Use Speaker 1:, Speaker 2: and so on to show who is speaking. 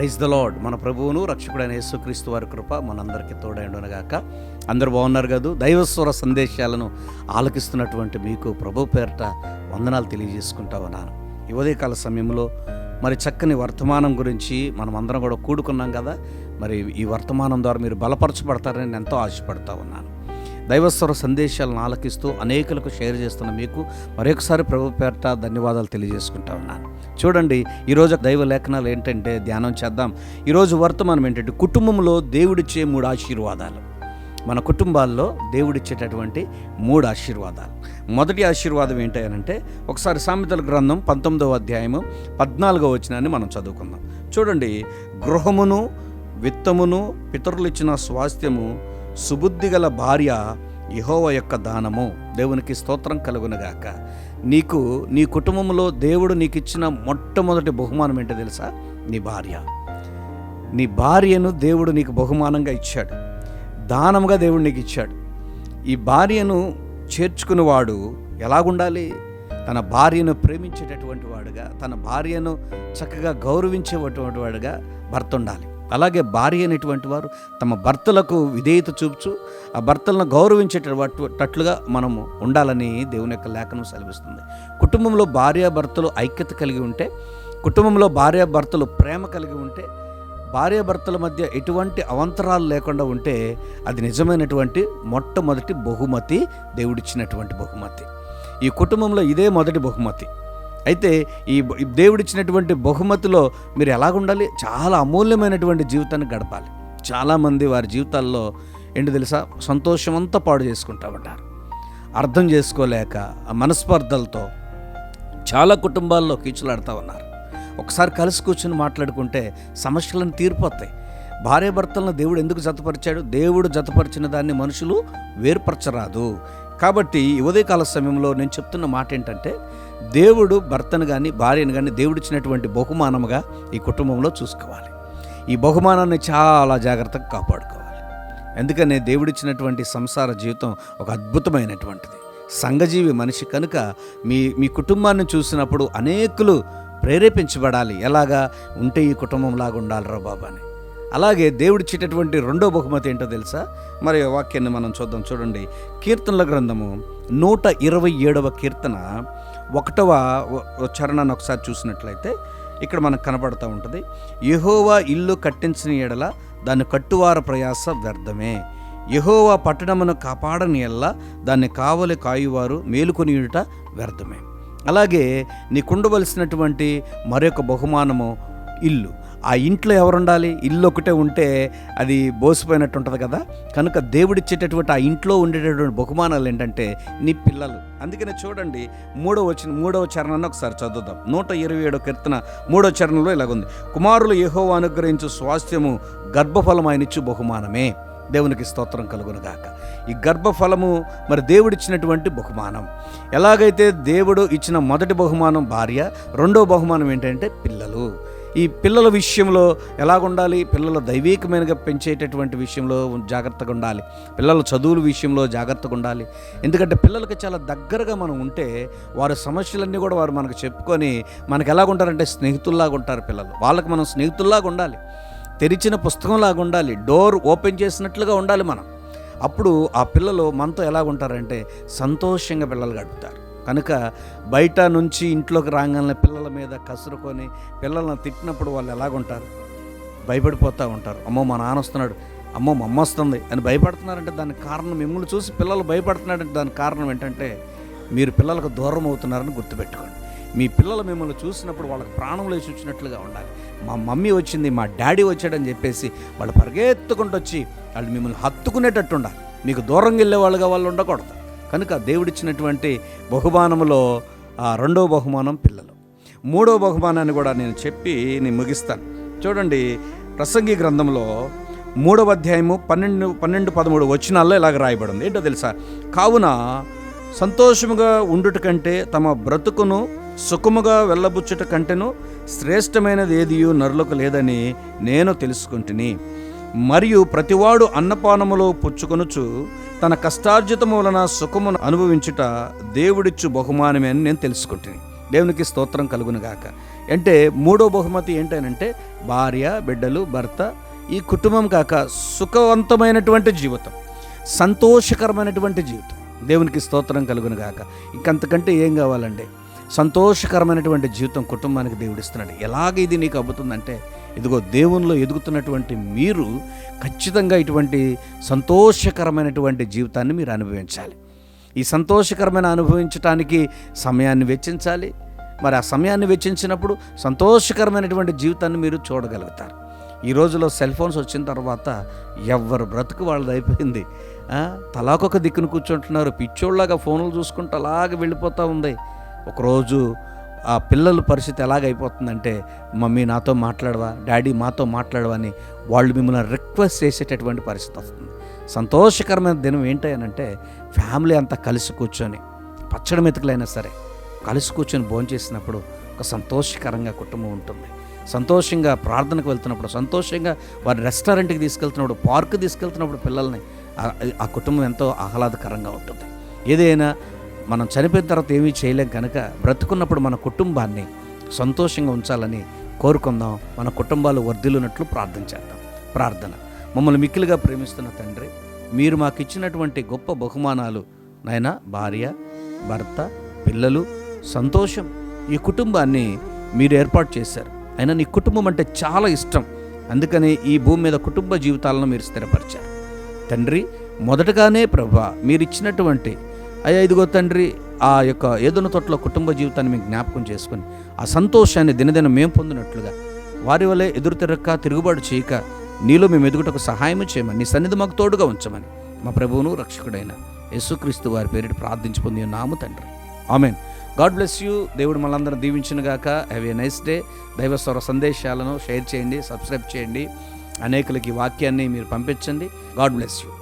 Speaker 1: Praise the lord. మన ప్రభువును రక్షకుడైన యేసుక్రీస్తు వారి కృప మనందరికీ తోడైండునగాక అందరూ బాగున్నారు కాదు? దైవస్వర సందేశాలను ఆలకిస్తున్నటువంటి మీకు ప్రభు పేరట వందనాలు తెలియజేసుకుంటా ఉన్నాను. ఈ ఉదయకాల సమయంలో మరి చక్కని వర్తమానం గురించి మనం అందరం కూడా కూడుకున్నాం కదా? మరి ఈ వర్తమానం ద్వారా మీరు బలపరచబడతారని నేను ఎంతో ఆశపడతా ఉన్నాను. దైవస్వర సందేశాలను ఆలకిస్తూ అనేకులకు షేర్ చేస్తున్న మీకు మరొకసారి ప్రభు పేరట ధన్యవాదాలు తెలియజేసుకుంటా ఉన్నాను. చూడండి ఈరోజు దైవ లేఖనాలు ఏంటంటే ధ్యానం చేద్దాం. ఈరోజు వర్తమానం ఏంటంటే కుటుంబంలో దేవుడిచ్చే మూడు ఆశీర్వాదాలు. మన కుటుంబాల్లో దేవుడిచ్చేటటువంటి మూడు ఆశీర్వాదాలు. మొదటి ఆశీర్వాదం ఏంటంటే ఒకసారి సామెతల గ్రంథం పంతొమ్మిదవ అధ్యాయము పద్నాలుగో వచ్చినాన్ని మనం చదువుకుందాం. చూడండి గృహమును విత్తమును పితరులు ఇచ్చిన స్వాస్థ్యము సుబుద్ధి గల భార్య యహోవ యొక్క దానము దేవునికి స్తోత్రం కలుగునగాక. నీకు నీ కుటుంబంలో దేవుడు నీకు ఇచ్చిన మొట్టమొదటి బహుమానం ఏంటో తెలుసా? నీ భార్య. నీ భార్యను దేవుడు నీకు బహుమానంగా ఇచ్చాడు. దానముగా దేవుడు నీకు ఇచ్చాడు ఈ భార్యను చేర్చుకునేవాడు ఎలాగుండాలి? తన భార్యను ప్రేమించేటటువంటి వాడుగా తన భార్యను చక్కగా గౌరవించేటటువంటి వాడుగా భర్త ఉండాలి. అలాగే భార్య అనేటువంటి వారు తమ భర్తలకు విధేయత చూపుచు ఆ భర్తలను గౌరవించేటట్టుగా మనము ఉండాలని దేవుని యొక్క లేఖనం సెలవిస్తుంది. కుటుంబంలో భార్యాభర్తలు ఐక్యత కలిగి ఉంటే కుటుంబంలో భార్యాభర్తలు ప్రేమ కలిగి ఉంటే భార్యాభర్తల మధ్య ఎటువంటి అవంతరాలు లేకుండా ఉంటే అది నిజమైనటువంటి మొట్టమొదటి బహుమతి దేవుడిచ్చినటువంటి బహుమతి. ఈ కుటుంబంలో ఇదే మొదటి బహుమతి. అయితే ఈ దేవుడిచ్చినటువంటి బహుమతిలో మీరు ఎలాగుండాలి? చాలా అమూల్యమైనటువంటి జీవితాన్ని గడపాలి. చాలామంది వారి జీవితాల్లో ఏంటి తెలుసా? సంతోషం అంతా పాడు చేసుకుంటా ఉంటారు. అర్థం చేసుకోలేక మనస్పర్ధలతో చాలా కుటుంబాల్లో కీచులాడుతూ ఉన్నారు. ఒకసారి కలిసి కూర్చొని మాట్లాడుకుంటే సమస్యలను తీరిపోతాయి. భార్యాభర్తలను దేవుడు ఎందుకు జతపరిచాడు? దేవుడు జతపరిచిన దాన్ని మనుషులు వేరుపరచరాదు. కాబట్టి ఈ ఉదయకాల సమయంలో నేను చెప్తున్న మాట ఏంటంటే దేవుడు భర్తను కానీ భార్యను కానీ దేవుడిచ్చినటువంటి బహుమానముగా ఈ కుటుంబంలో చూసుకోవాలి. ఈ బహుమానాన్ని చాలా జాగ్రత్తగా కాపాడుకోవాలి. ఎందుకనే దేవుడిచ్చినటువంటి సంసార జీవితం ఒక అద్భుతమైనటువంటిది. సంఘజీవి మనిషి కనుక మీ మీ కుటుంబాన్ని చూసినప్పుడు అనేకులు ప్రేరేపించబడాలి. ఎలాగా? ఉంటే ఈ కుటుంబం లాగా ఉండాలిరా బాబా అని అలాగే దేవుడిచ్చేటటువంటి రెండో బహుమతి ఏంటో తెలుసా? మరి వాక్యాన్ని మనం చూద్దాం. చూడండి. కీర్తనల గ్రంథము నూట ఇరవై ఏడవ కీర్తన ఒకటవ ఉచ్చారణను ఒకసారి చూసినట్లయితే ఇక్కడ మనకు కనబడుతూ ఉంటుంది. యహోవా ఇల్లు కట్టించిన ఎడల దాన్ని కట్టువార ప్రయాస వ్యర్థమే. యహోవా పట్టణమును కాపాడని ఎల్లా దాన్ని కావలి కాయువారు మేలుకొనియుట వ్యర్థమే. అలాగే నీకుండవలసినటువంటి మరొక బహుమానము ఇల్లు. ఆ ఇంట్లో ఎవరుండాలి? ఇల్లు ఒకటే ఉంటే అది బోసిపోయినట్టు ఉంటుంది కదా. కనుక దేవుడిచ్చేటటువంటి ఆ ఇంట్లో ఉండేటటువంటి బహుమానాలు ఏంటంటే నీ పిల్లలు. అందుకనే చూడండి మూడవ వచ్చిన మూడవ చరణాన్ని ఒకసారి చదువుదాం. నూట ఇరవై ఏడో కీర్తన మూడో చరణంలో ఇలాగుంది. కుమారులు ఏహో అనుగ్రహించు స్వాస్థ్యము గర్భఫలం ఆయన బహుమానమే. దేవునికి స్తోత్రం కలుగునుగాక. ఈ గర్భఫలము మరి దేవుడిచ్చినటువంటి బహుమానం. ఎలాగైతే దేవుడు ఇచ్చిన మొదటి బహుమానం భార్య రెండో బహుమానం ఏంటంటే పిల్లలు. ఈ పిల్లల విషయంలో ఎలాగుండాలి? పిల్లల దైవీకమైనగా పెంచేటటువంటి విషయంలో జాగ్రత్తగా ఉండాలి. పిల్లల చదువుల విషయంలో జాగ్రత్తగా ఉండాలి. ఎందుకంటే పిల్లలకి చాలా దగ్గరగా మనం ఉంటే వారి సమస్యలన్నీ కూడా వారు మనకు చెప్పుకొని మనకు ఎలాగుంటారంటే స్నేహితుల్లాగా ఉంటారు పిల్లలు. వాళ్ళకి మనం స్నేహితుల్లాగా ఉండాలి. తెరిచిన పుస్తకంలాగా ఉండాలి. డోర్ ఓపెన్ చేసినట్లుగా ఉండాలి మనం. అప్పుడు ఆ పిల్లలు మనతో ఎలాగుంటారంటే సంతోషంగా పిల్లలు గడుపుతారు. కనుక బయట నుంచి ఇంట్లోకి రాగానే పిల్లల మీద కసురుకొని పిల్లల్ని తిట్టినప్పుడు వాళ్ళు ఎలాగుంటారు? భయపడిపోతూ ఉంటారు. అమ్మో మా నాన్న వస్తున్నాడు. అమ్మో మా అమ్మ వస్తుంది అని భయపడుతున్నారంటే దానికి కారణం మిమ్మల్ని చూసి పిల్లలు భయపడుతున్నారంటే దానికి కారణం ఏంటంటే మీరు పిల్లలకు దూరం అవుతున్నారని గుర్తుపెట్టుకోండి. మీ పిల్లలు మిమ్మల్ని చూసినప్పుడు వాళ్ళకి ప్రాణం లేచి వచ్చినట్లుగా ఉండాలి. మా మమ్మీ వచ్చింది మా డాడీ వచ్చాడని చెప్పేసి వాళ్ళు పరిగెత్తుకుంటూ వచ్చి వాళ్ళు మిమ్మల్ని హత్తుకునేటట్టు ఉండాలి. మీకు దూరంగా వెళ్ళే వాళ్ళుగా వాళ్ళు ఉండకూడదు. కనుక దేవుడిచ్చినటువంటి బహుమానములో ఆ రెండవ బహుమానం పిల్లలు. మూడవ బహుమానాన్ని కూడా నేను చెప్పి నేను ముగిస్తాను. చూడండి ప్రసంగి గ్రంథంలో మూడవ అధ్యాయము పన్నెండు పన్నెండు పదమూడు వచ్చినాల్లో ఇలాగ రాయబడింది. ఏంటో తెలుసా? కావున సంతోషముగా ఉండుట కంటే తమ బ్రతుకును సుఖముగా వెళ్ళబుచ్చుట కంటేను శ్రేష్టమైనది ఏదియు నరులకు లేదని నేను తెలుసుకుంటుని. మరియు ప్రతివాడు అన్నపానములో పుచ్చుకొనుచు తన కష్టార్జితము వలన సుఖమును అనుభవించుట దేవుడిచ్చు బహుమానమే అని నేను తెలుసుకుంటుని. దేవునికి స్తోత్రం కలుగునుగాక. అంటే మూడో బహుమతి ఏంటనంటే భార్య బిడ్డలు భర్త ఈ కుటుంబం కాక సుఖవంతమైనటువంటి జీవితం సంతోషకరమైనటువంటి జీవితం. దేవునికి స్తోత్రం కలుగునుగాక. ఇంకంతకంటే ఏం కావాలండి సంతోషకరమైనటువంటి జీవితం కుటుంబానికి దేవుడిస్తున్నాడు. ఎలాగ ఇది నీకు అబ్బుతుందంటే ఇదిగో దేవునిలో ఎదుగుతున్నటువంటి మీరు ఖచ్చితంగా ఇటువంటి సంతోషకరమైనటువంటి జీవితాన్ని మీరు అనుభవించాలి. ఈ సంతోషకరమైన అనుభవించటానికి సమయాన్ని వెచ్చించాలి. మరి ఆ సమయాన్ని వెచ్చించినప్పుడు సంతోషకరమైనటువంటి జీవితాన్ని మీరు చూడగలుగుతారు. ఈ రోజులో సెల్ ఫోన్స్ వచ్చిన తర్వాత ఎవరు బ్రతుకు వాళ్ళది అయిపోయింది. తలాకొక దిక్కును కూర్చుంటున్నారు. పిచ్చోళ్ళగా ఫోన్లు చూసుకుంటూ అలాగ వెళ్ళిపోతూ ఉంది. ఒకరోజు ఆ పిల్లల పరిస్థితి ఎలాగైపోతుందంటే మమ్మీ నాతో మాట్లాడవా? డాడీ మాతో మాట్లాడవా? అని వాళ్ళు మిమ్మల్ని రిక్వెస్ట్ చేసేటటువంటి పరిస్థితి వస్తుంది. సంతోషకరమైన దినం ఏంటంటే ఫ్యామిలీ అంతా కలిసి కూర్చొని పచ్చడి మెతుకులైనా సరే కలిసి కూర్చొని భోంచేసినప్పుడు ఒక సంతోషకరంగా కుటుంబం ఉంటుంది. సంతోషంగా ప్రార్థనకు వెళ్తున్నప్పుడు సంతోషంగా వారి రెస్టారెంట్కి తీసుకెళ్తున్నప్పుడు పార్క్ తీసుకెళ్తున్నప్పుడు పిల్లల్ని ఆ కుటుంబం ఎంతో ఆహ్లాదకరంగా ఉంటుంది. ఏదైనా మనం చనిపోయిన తర్వాత ఏమీ చేయలేం కనుక బ్రతుకున్నప్పుడు మన కుటుంబాన్ని సంతోషంగా ఉంచాలని కోరుకుందాం. మన కుటుంబాలు వర్ధిల్లునట్లు ప్రార్థన చేద్దాం. ప్రార్థన. మమ్మల్ని మిక్కిలుగా ప్రేమిస్తున్న తండ్రి మీరు మాకు ఇచ్చినటువంటి గొప్ప బహుమానాలు నాయన భార్య భర్త పిల్లలు సంతోషం ఈ కుటుంబాన్ని మీరు ఏర్పాటు చేశారు. అయినా నీ కుటుంబం అంటే చాలా ఇష్టం. అందుకని ఈ భూమి మీద కుటుంబ జీవితాలను మీరు స్థిరపరిచారు. తండ్రి మొదటగానే ప్రభా మీరు ఇచ్చినటువంటి అయ్యా ఇదిగో తండ్రి ఆ యొక్క ఏదైన తోటలో కుటుంబ జీవితాన్ని మేము జ్ఞాపకం చేసుకుని ఆ సంతోషాన్ని దినదినం మేము పొందినట్లుగా వారి వలె ఎదురు తిరక్క తిరుగుబాటు చేయక నీలో మేము ఎదుగుటకు సహాయం చేయమని నీ సన్నిధి మాకు తోడుగా ఉంచమని మా ప్రభువును రక్షకుడైన యేసుక్రీస్తు వారి పేరిట ప్రార్థించి పొంది నాము తండ్రి. ఆమెన్. God bless you. దేవుడు మనందరం దీవించిన గాక. హ్యావ్ ఏ నైస్ డే దైవస్వర సందేశాలను షేర్ చేయండి సబ్స్క్రైబ్ చేయండి. అనేకులకి వాక్యాన్ని మీరు పంపించండి. God bless you.